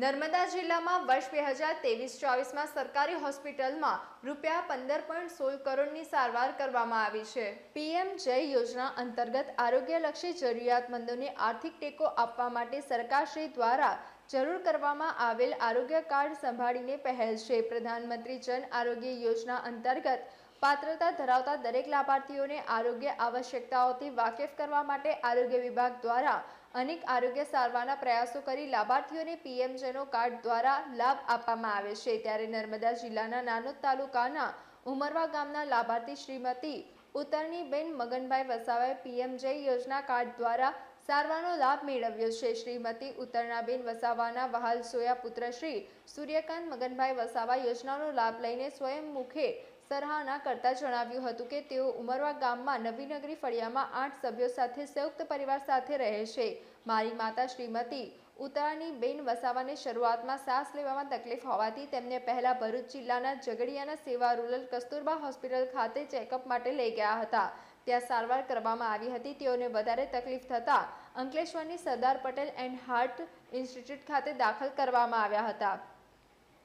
નર્મદા જિલ્લામાં વર્ષ બે હજાર ત્રેવીસ ચોવીસમાં સરકારી હોસ્પિટલમાં રૂપિયા પંદર પોઈન્ટ સોળ કરોડની સારવાર કરવામાં આવી છે. પીએમ જય યોજના અંતર્ગત આરોગ્યલક્ષી જરૂરિયાતમંદોને આર્થિક ટેકો આપવા માટે સરકારશ્રી દ્વારા જરૂર કરવામાં આવેલ આરોગ્ય કાર્ડ સંભાળીને પહેલ છે. પ્રધાનમંત્રી જન આરોગ્ય યોજના અંતર્ગત પાત્રતા ધરાવતા દરેક લાભાર્થીઓને આરોગ્ય આવશ્યકતાઓથી વાકેફ કરવા માટે આરોગ્ય વિભાગ દ્વારા અનેક આરોગ્ય સારવારના પ્રયાસો કરી લાભાર્થીઓને પીએમજેનો કાર્ડ દ્વારા લાભ આપવામાં આવે છે. ત્યારે નર્મદા જિલ્લાના નાનોદ તાલુકાના ઉમરવા ગામના લાભાર્થી શ્રીમતી ઉત્તરણીબેન મગનભાઈ વસાવાએ પીએમજય યોજના કાર્ડ દ્વારા સારવારનો લાભ મેળવ્યો છે. શ્રીમતી ઉત્તરણાબેન વસાવાના વહાલ સોયા પુત્ર શ્રી સૂર્યકાંત મગનભાઈ વસાવા યોજનાનો લાભ લઈને સ્વયં મુખે સરાહના કરતા જણાવ્યું હતું કે તેઓ ઉમરવા ગામમાં નવીનગરી ફળિયામાં આઠ સભ્યો સાથે સંયુક્ત પરિવાર સાથે રહે છે. મારી માતા શ્રીમતી ઉત્તરાની બેન વસાવાને શરૂઆતમાં શ્વાસ લેવામાં તકલીફ હોવાથી તેમને પહેલા ભરૂચ જિલ્લાના ઝઘડિયાના સેવા રૂરલ કસ્તુરબા હોસ્પિટલ ખાતે ચેકઅપ માટે લઈ ગયા હતા. ત્યાં સારવાર કરવામાં આવી હતી. તેઓને વધારે તકલીફ થતાં અંકલેશ્વરની Sardar Patel and heart institute ખાતે દાખલ કરવામાં આવ્યા હતા.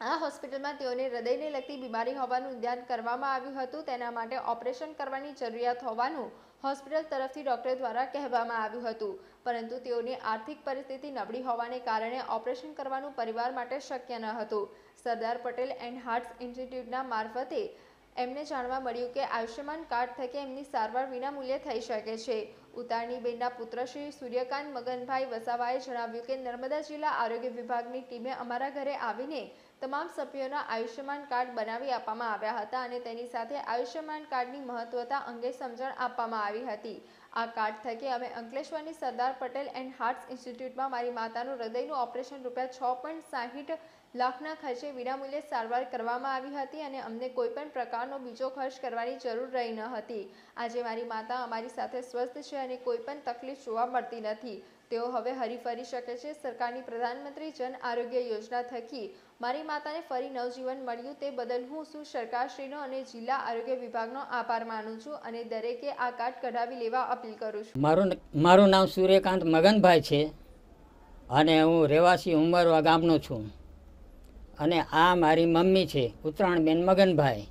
આ હોસ્પિટલમાં તેઓને હૃદયને લગતી બીમારી હોવાનું ધ્યાન કરવામાં આવ્યું હતું. તેના માટે ઓપરેશન કરવાની જરૂરિયાત હોવાનું હોસ્પિટલ તરફથી ડોક્ટર દ્વારા કહેવામાં આવ્યું હતું. પરંતુ તેઓની આર્થિક પરિસ્થિતિ નબળી હોવાને કારણે ઓપરેશન કરવાનું પરિવાર માટે શક્ય ન હતું. સરદાર પટેલ એન્ડ હાર્ટ ઇન્સ્ટિટ્યૂટના મારફતે એમને જાણવા મળ્યું કે આયુષ્યમાન કાર્ડ થકી એમની સારવાર વિનામૂલ્યે થઈ શકે છે. ઉતારણીબેનના પુત્ર શ્રી સૂર્યકાંત મગનભાઈ વસાવાએ જણાવ્યું કે નર્મદા જિલ્લા આરોગ્ય વિભાગની ટીમે અમારા ઘરે આવીને તમામ સભ્યોના આયુષ્યમાન કાર્ડ બનાવી આપવામાં આવ્યા હતા અને તેની સાથે આયુષ્યમાન કાર્ડની મહત્વતા અંગે સમજણ આપવામાં આવી હતી. આ કાર્ડ થકી અમે અંકલેશ્વરની સરદાર પટેલ એન્ડ હાર્ટ્સ ઇન્સ્ટિટ્યૂટમાં મારી માતાનું હૃદયનું ઓપરેશન રૂપિયા છ પોઈન્ટ સાહીઠ લાખના ખર્ચે વિનામૂલ્યે સારવાર કરવામાં આવી હતી અને અમને કોઈપણ પ્રકારનો બીજો ખર્ચ કરવાની જરૂર રહી ન હતી. આજે મારી માતા અમારી સાથે સ્વસ્થ છે અને કોઈપણ તકલીફ જોવા મળતી નથી. તેઓ હવે હરીફરી શકે છે. સરકારની પ્રધાનમંત્રી જન આરોગ્ય યોજના થકી મારી માતાને ફરી નવજીવન મળ્યું તે બદલ હું શું સરકારશ્રીનો અને જિલ્લા આરોગ્ય વિભાગનો આભાર માનું છું અને દરેકે આ કાર્ડ કઢાવી લેવા અપીલ કરું છું. મારું મારું નામ સૂર્યકાંત મગનભાઈ છે અને હું રહેવાસી ઉમરવા ગામનો છું. અને આ મારી મમ્મી છે, ઉત્તરાયણબેન મગનભાઈ.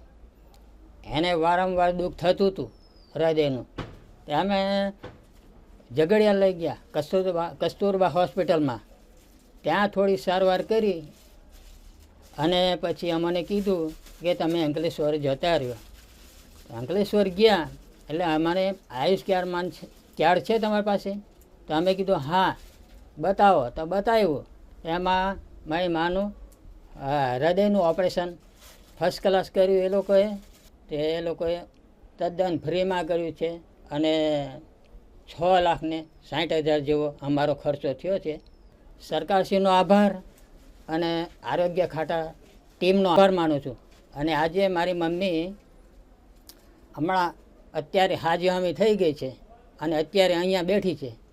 એને વારંવાર દુઃખ થતું હતું, હૃદયનું. તે અમે ઝઘડિયા લઈ ગયા, કસ્તુરબા કસ્તુરબા હોસ્પિટલમાં. ત્યાં થોડી સારવાર કરી અને પછી અમને કીધું કે તમે અંકલેશ્વર જતા રહ્યો. અંકલેશ્વર ગયા, એટલે અમારે આયુષ ક્યાર માન છે, ક્યાર છે તમારી પાસે? તો અમે કીધું, હા, બતાવો. તો બતાવ્યું. એમાં મારી માનું અ, હૃદયનું ઓપરેશન ફર્સ્ટ ક્લાસ કર્યું એ લોકોએ તે એ લોકોએ તદ્દન ફ્રીમાં કર્યું છે અને છ લાખને સાઠ હજાર જેવો અમારો ખર્ચો થયો છે. સરકારશ્રીનો આભાર અને આરોગ્ય ખાતા ટીમનો આભાર માનું છું. અને આજે મારી મમ્મી હમણાં અત્યારે હાજી હામી થઈ ગઈ છે અને અત્યારે અહીંયા બેઠી છે.